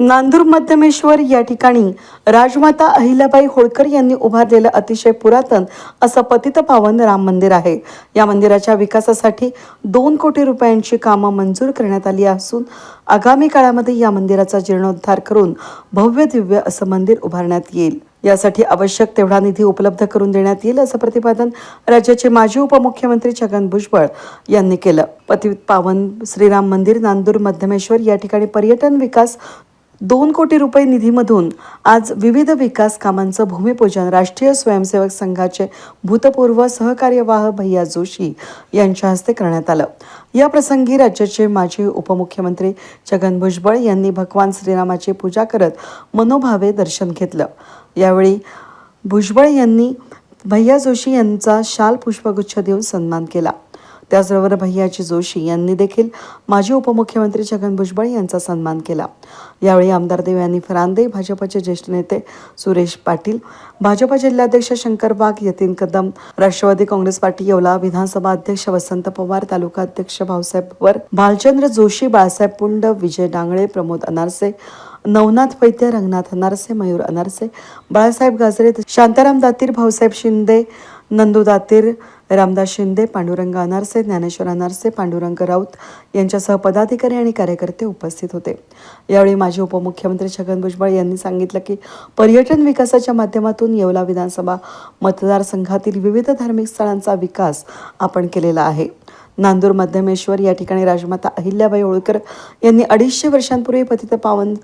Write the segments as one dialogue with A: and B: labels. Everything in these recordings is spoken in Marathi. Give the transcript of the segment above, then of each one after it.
A: नांदूर मध्यमेश्वर या ठिकाणी राजमाता अहिल्याबाई होळकर यांनी उभारलेलं अतिशय पुरातन असं पतित पावन राम मंदिर आहे. या मंदिराच्या विकासासाठी दोन कोटी रुपयांची कामं मंजूर करण्यात आली असून आगामी काळामध्ये या मंदिराचा जीर्णोद्धार करून भव्य दिव्य असं मंदिर उभारण्यात येईल. यासाठी आवश्यक तेवढा निधी उपलब्ध करून देण्यात येईल असं प्रतिपादन राज्याचे माजी उपमुख्यमंत्री छगन भुजबळ यांनी केलं. पतित पावन श्रीराम मंदिर नांदूर मध्यमेश्वर या ठिकाणी पर्यटन विकास दोन कोटी रुपये निधीमधून आज विविध विकास कामांचं भूमिपूजन राष्ट्रीय स्वयंसेवक संघाचे भूतपूर्व सहकार्यवाह भैया जोशी यांच्या हस्ते करण्यात आलं. या प्रसंगी राज्याचे माजी उपमुख्यमंत्री छगन भुजबळ यांनी भगवान श्रीरामाची पूजा करत मनोभावे दर्शन घेतलं. यावेळी भुजबळ यांनी भैया जोशी यांचा शाल पुष्पगुच्छ देऊन सन्मान केला. त्याचबरोबर भैयाजी जोशी यांनी देखील माजी उपमुख्यमंत्री छगन भुजबळ यांचा सन्मान केला. यावेळी आमदार देवयानी फरांदे भाजपचे ज्येष्ठ नेते सुरेश पाटील भाजपा जिल्हाध्यक्ष शंकर वाघ यतीन कदम राष्ट्रवादी काँग्रेस पार्टी येवला विधानसभा अध्यक्ष वसंत पवार तालुका अध्यक्ष भाऊसाहेब पवार भालचंद्र जोशी बाळासाहेब पुंड विजय डांगळे प्रमोद अनारसे नवनाथ वैद्य रंगनाथ अनारसे मयूर अनारसे बाळासाहेब गाजरे शांताराम दातीर भाऊसाहेब शिंदे नंदू दातीर रामदास शिंदे पांडुरंग अनारसे ज्ञानेश्वर अनारसे पांडुरंग राऊत यांच्यासह पदाधिकारी आणि कार्यकर्ते उपस्थित होते. यावेळी माजी उपमुख्यमंत्री छगन भुजबळ यांनी सांगितलं की पर्यटन विकासाच्या माध्यमातून येवला विधानसभा मतदारसंघातील विविध धार्मिक स्थळांचा विकास आपण केलेला आहे. नांदूर मध्यमेश्वर या ठिकाणी राजमाता अहिल्याबाई होळकर यांनी अडीचशे वर्षांपूर्वी पतित पावन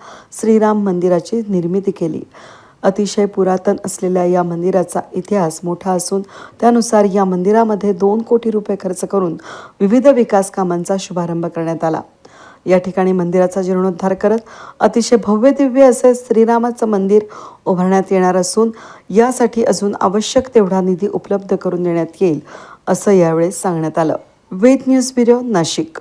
A: श्रीराम मंदिराची निर्मिती केली. अतिशय पुरातन असलेल्या या मंदिराचा इतिहास मोठा असून त्यानुसार या मंदिरामध्ये दोन कोटी रुपये खर्च करून विविध विकास कामांचा शुभारंभ करण्यात आला. या ठिकाणी मंदिराचा जीर्णोद्धार करत अतिशय भव्य दिव्य असे श्रीरामाचं मंदिर उभारण्यात येणार असून यासाठी अजून आवश्यक तेवढा निधी उपलब्ध करून देण्यात येईल असं यावेळी सांगण्यात आलं. Ved news bureau Nashik.